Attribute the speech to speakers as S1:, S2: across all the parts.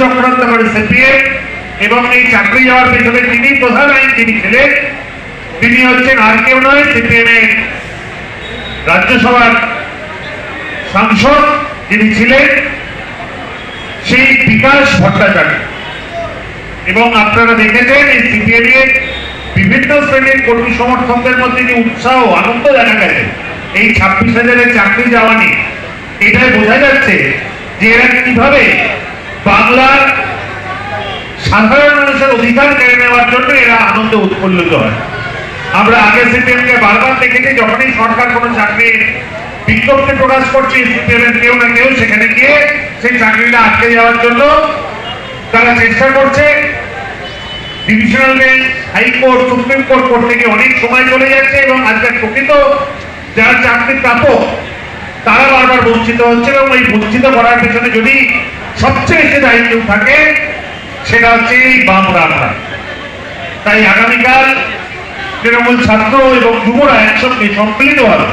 S1: চক্রান্ত করে সিপিএম এবং এই চাকরি যাওয়ার পেছনে তিনি প্রধান আইনজীবী ছিলেন তিনি হচ্ছেন আর কেউ নয়, সিপিএম এর রাজ্যসভার সাংসদ যিনি ছিলেন সেই বিকাশ ভট্টাচার্য। এবং আপনারা দেখেছেন এই সিপিএম এর বিভিন্ন শ্রেণির কর্মী সমর্থকদের মধ্যে যে উৎসাহ আনন্দ দেখা গেছে এই ছাব্বিশ হাজারের চাকরি যাওয়া নিয়ে। এটাই বোঝা যাচ্ছে যে এরা কীভাবে বাংলার সাধারণ মানুষের অধিকার কেড়ে নেওয়ার জন্য এরা আনন্দে উৎফুল্লিত হয়। আমরা আগে সিপিএমকে বারবার দেখেছি, যখনই সরকার কোনো চাকরির বিজ্ঞপ্তি প্রকাশ করছে সিপিএম এর কেউ না কেউ সেখানে গিয়ে সেই চাকরিটা আটকে যাওয়ার জন্য তারা চেষ্টা করছে। Divisional bench high court supreme court করতে গিয়ে অনেক সময় চলে যাচ্ছে এবং আজকে প্রকৃত যারা চাকরি প্রাপক, তারা বারবার বঞ্চিত হচ্ছে এবং এই বঞ্চিত করার পেছনে যদি সবচেয়ে বেশি দায়ী কেউ থাকে, সেটা হচ্ছে এই আমরা তাই আগামীকাল তৃণমূল ছাত্র এবং যুবরা একসঙ্গে সম্মিলিতভাবে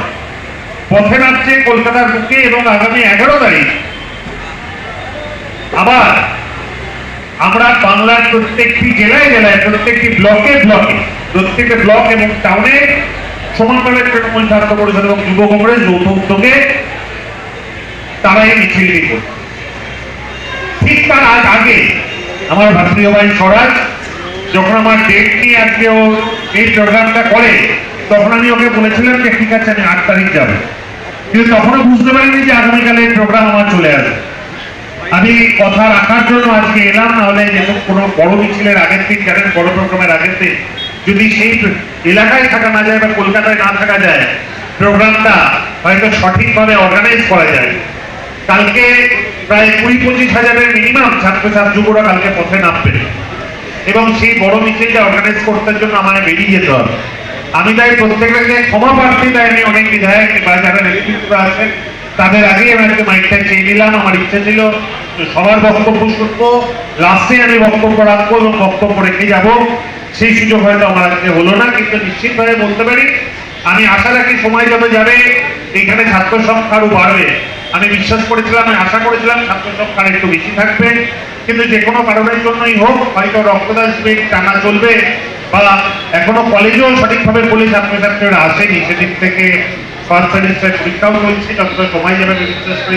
S1: পথে নামছে কলকাতার বুকে এবং আগামী এগারো তারিখ। আবার আমরা বাংলার প্রত্যেকটি জেলায় জেলায়, প্রত্যেকটি ব্লকে ব্লকে, প্রত্যেকটি ব্লক এবং টাউনে সমানভাবে তৃণমূল ছাত্র পরিষদ এবং যুব কংগ্রেস যৌথ উদ্যোগে তারা এই মিছিলটি করছে তার আজ আগে। আমার ভাতৃয় ভাই স্বরাজ, যখন আমার ডেট নিয়ে আজকে ও এই প্রোগ্রামটা করে, তখন আমি ওকে বলেছিলাম যে, ঠিক আছে, আমি আট তারিখ যাব। কিন্তু তখনও বুঝতে পারিনি যে আগামীকালে এই প্রোগ্রাম আমার চলে আসবে। আমি কথা রাখার জন্য আজকে এলাম, নাহলে যেহেতু কোনো বড় মিছিলের আগের দিন জানেন বড় প্রোগ্রামের আগের দিন, যদি সেই এলাকায় থাকা না যায় বা কলকাতায় না থাকা যায় প্রোগ্রামটা হয়তো সঠিকভাবে অর্গানাইজ করা যায়। কালকে প্রায় কুড়ি পঁচিশ হাজারের মিনিমাম ছাত্রছাত্রী যুবরা কালকে পথে নামবে। এবং সেই বড় মিছিলটা অর্গানাইজ করতে জন্য আমায় বেরিয়ে যেতে হবে। আমি তাই প্রত্যেককে ক্ষমা প্রার্থী, তাই আমি অনেক বিধায়ক বা যারা নেতৃত্বরা আছেন, তাদের আগেই আমি আজকে মাইকটা চেয়ে নিলাম। আমার ইচ্ছা ছিল সবার বক্তব্য শুনব লাস্টে আমি বক্তব্য রাখব এবং বক্তব্য রেখে যাব। সেই সুযোগ হয়তো আমার আজকে হলো না, কিন্তু নিশ্চিতভাবে বলতে পারি, আমি আশা রাখি সময় যত যাবে, এখানে ছাত্র সংখ্যা আরও বাড়বে। আমি বিশ্বাস করেছিলাম, আমি আশা করেছিলাম ছাত্র সংখ্যা একটু বেশি থাকবে। কিন্তু যে কোনো কারণের জন্যই হোক, হয়তো রক্তদান শিবির টানা চলবে বা এখনও কলেজেও সঠিকভাবে বলে ছাত্রছাত্রীরা আসেনি, সেদিক থেকে ফার্স্ট সেমিস্টার পরীক্ষাও চলছে, যতটা সময় যাবে আমি বিশ্বাস করি।